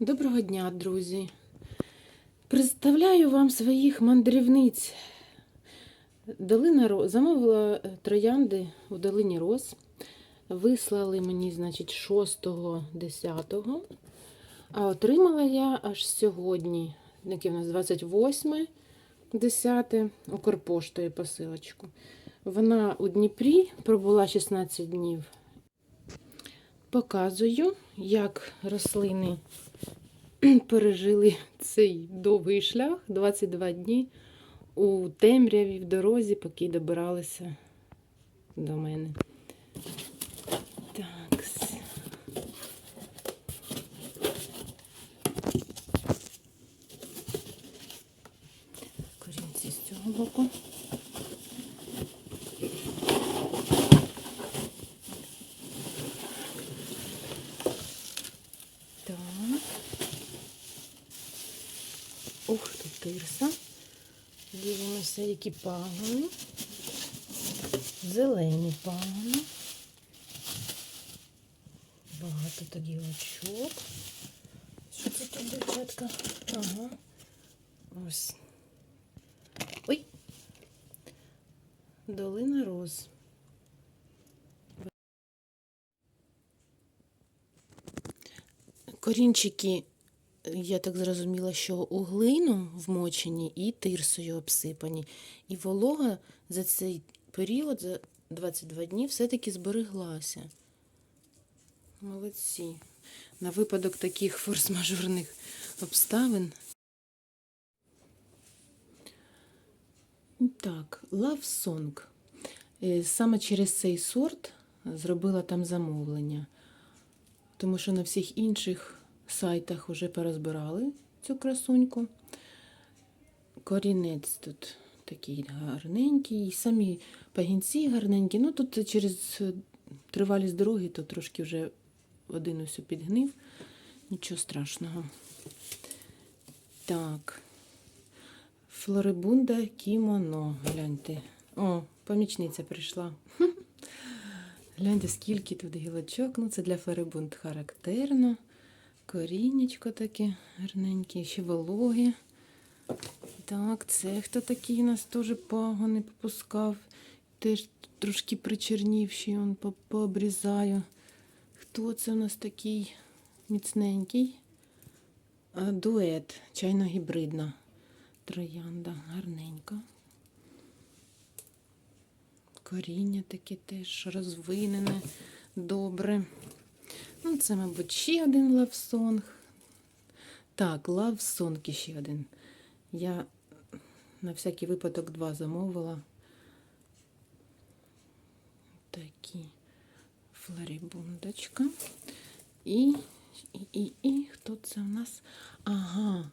Доброго дня, друзі. Представляю вам своїх мандрівниць. Долина Роз. Замовила е, троянди у долині Роз. Вислали мені, значить, 6-10. А отримала я аж сьогодні, яке в нас 28 10 Укрпоштою посилочку. Вона у Дніпрі пробула 16 днів. Показую, як рослини пережили цей довгий шлях 22 дні у темряві в дорозі, поки добиралися до мене. Так. Корінці з цього боку. Так. Ух, тут тирса. Дивимося, які пагони. Зелені пагони. Багато так гілочок. Що це тут, дівчатка? Ага. Ось. Ой. Долина роз. Корінчики, я так зрозуміла, що у глину вмочені і тирсою обсипані. І волога за цей період, за 22 дні, все-таки збереглася. Молодці. На випадок таких форс-мажорних обставин. Так, Love Song. Е, Саме через цей сорт зробила там замовлення тому що на всіх інших сайтах вже порозбирали цю красуньку. Корінець тут такий гарненький, самі пагінці гарненькі. Ну тут через тривалість дороги, то трошки вже один ось підгнив. Нічого страшного. Так. Флорибунда кімоно. Гляньте. О, помічниця прийшла. Гляньте, скільки тут гілочок. Ну, це для флорибунд характерно. Коріннячко таке гарненьке, ще вологе. Так, це хто такий нас теж пагони попускав. Теж трошки причернівші, он по- пообрізаю. Хто це у нас такий міцненький? Дует, чайно-гібридна троянда, гарненька. Коріння таке теж розвинене, добре. Ну, це, мабуть, ще один лавсонг. Так, лавсонг ще один. Я на всякий випадок два замовила. Такі флорібундочка. І, і, і, і хто це у нас? Ага,